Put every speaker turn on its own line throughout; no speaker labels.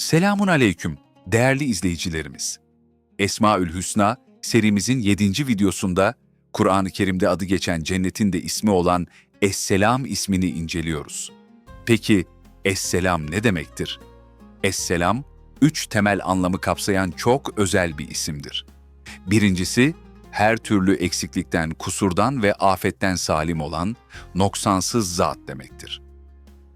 Selamun aleyküm değerli izleyicilerimiz. Esmaül Hüsna serimizin 7. videosunda Kur'an-ı Kerim'de adı geçen cennetin de ismi olan Esselam ismini inceliyoruz. Peki Esselam ne demektir? Esselam, üç temel anlamı kapsayan çok özel bir isimdir. Birincisi, her türlü eksiklikten, kusurdan ve afetten salim olan, noksansız zat demektir.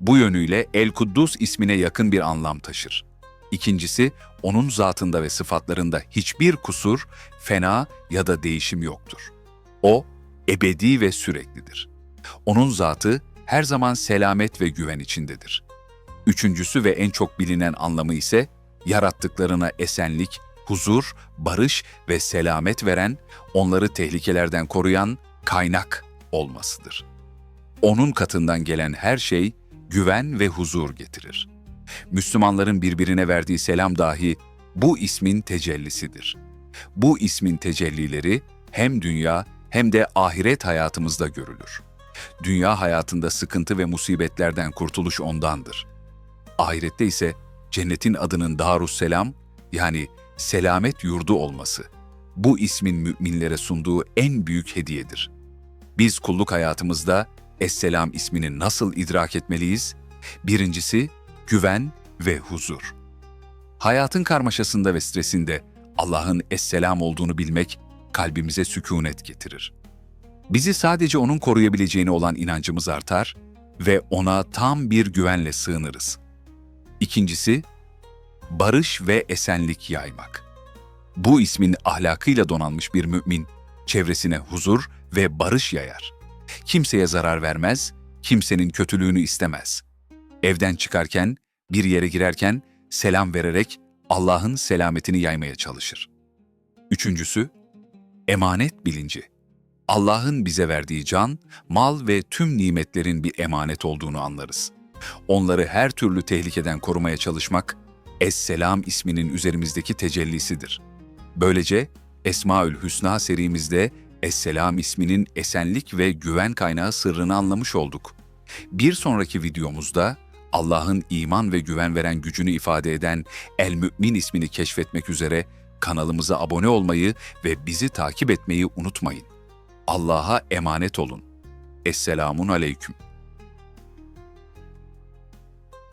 Bu yönüyle El-Kuddus ismine yakın bir anlam taşır. İkincisi, onun zatında ve sıfatlarında hiçbir kusur, fena ya da değişim yoktur. O, ebedi ve süreklidir. Onun zatı her zaman selamet ve güven içindedir. Üçüncüsü ve en çok bilinen anlamı ise, yarattıklarına esenlik, huzur, barış ve selamet veren, onları tehlikelerden koruyan kaynak olmasıdır. Onun katından gelen her şey güven ve huzur getirir. Müslümanların birbirine verdiği selam dahi bu ismin tecellisidir. Bu ismin tecellileri hem dünya hem de ahiret hayatımızda görülür. Dünya hayatında sıkıntı ve musibetlerden kurtuluş ondandır. Ahirette ise cennetin adının Darusselam yani selamet yurdu olması bu ismin müminlere sunduğu en büyük hediyedir. Biz kulluk hayatımızda Esselam ismini nasıl idrak etmeliyiz? Birincisi güven ve huzur. Hayatın karmaşasında ve stresinde Allah'ın Esselam olduğunu bilmek kalbimize sükunet getirir. Bizi sadece O'nun koruyabileceğine olan inancımız artar ve O'na tam bir güvenle sığınırız. İkincisi, barış ve esenlik yaymak. Bu ismin ahlakıyla donanmış bir mümin, çevresine huzur ve barış yayar. Kimseye zarar vermez, kimsenin kötülüğünü istemez. Evden çıkarken, bir yere girerken selam vererek Allah'ın selametini yaymaya çalışır. Üçüncüsü, emanet bilinci. Allah'ın bize verdiği can, mal ve tüm nimetlerin bir emanet olduğunu anlarız. Onları her türlü tehlikeden korumaya çalışmak, Es-Selam isminin üzerimizdeki tecellisidir. Böylece Esmaül Hüsna serimizde Es-Selam isminin esenlik ve güven kaynağı sırrını anlamış olduk. Bir sonraki videomuzda Allah'ın iman ve güven veren gücünü ifade eden El-Mü'min ismini keşfetmek üzere kanalımıza abone olmayı ve bizi takip etmeyi unutmayın. Allah'a emanet olun. Esselamun Aleyküm.